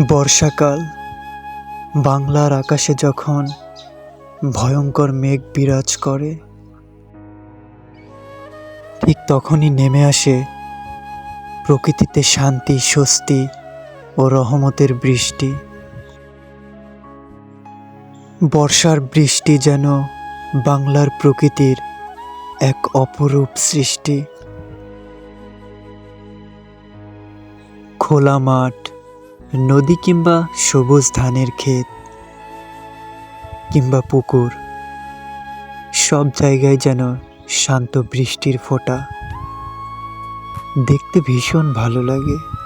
বর্ষাকাল। বাংলার আকাশে যখন ভয়ঙ্কর মেঘ বিরাজ করে, ঠিক তখনই নেমে আসে প্রকৃতিতে শান্তি, স্বস্তি ও রহমতের বৃষ্টি। বর্ষার বৃষ্টি যেন বাংলার প্রকৃতির এক অপরূপ সৃষ্টি। খোলা মাঠ নদী কিংবা সবুজ ধানের ক্ষেত কিংবা পুকুর, সব জায়গায় যেন শান্ত বৃষ্টির ফোঁটা। দেখতে ভীষণ ভালো লাগে।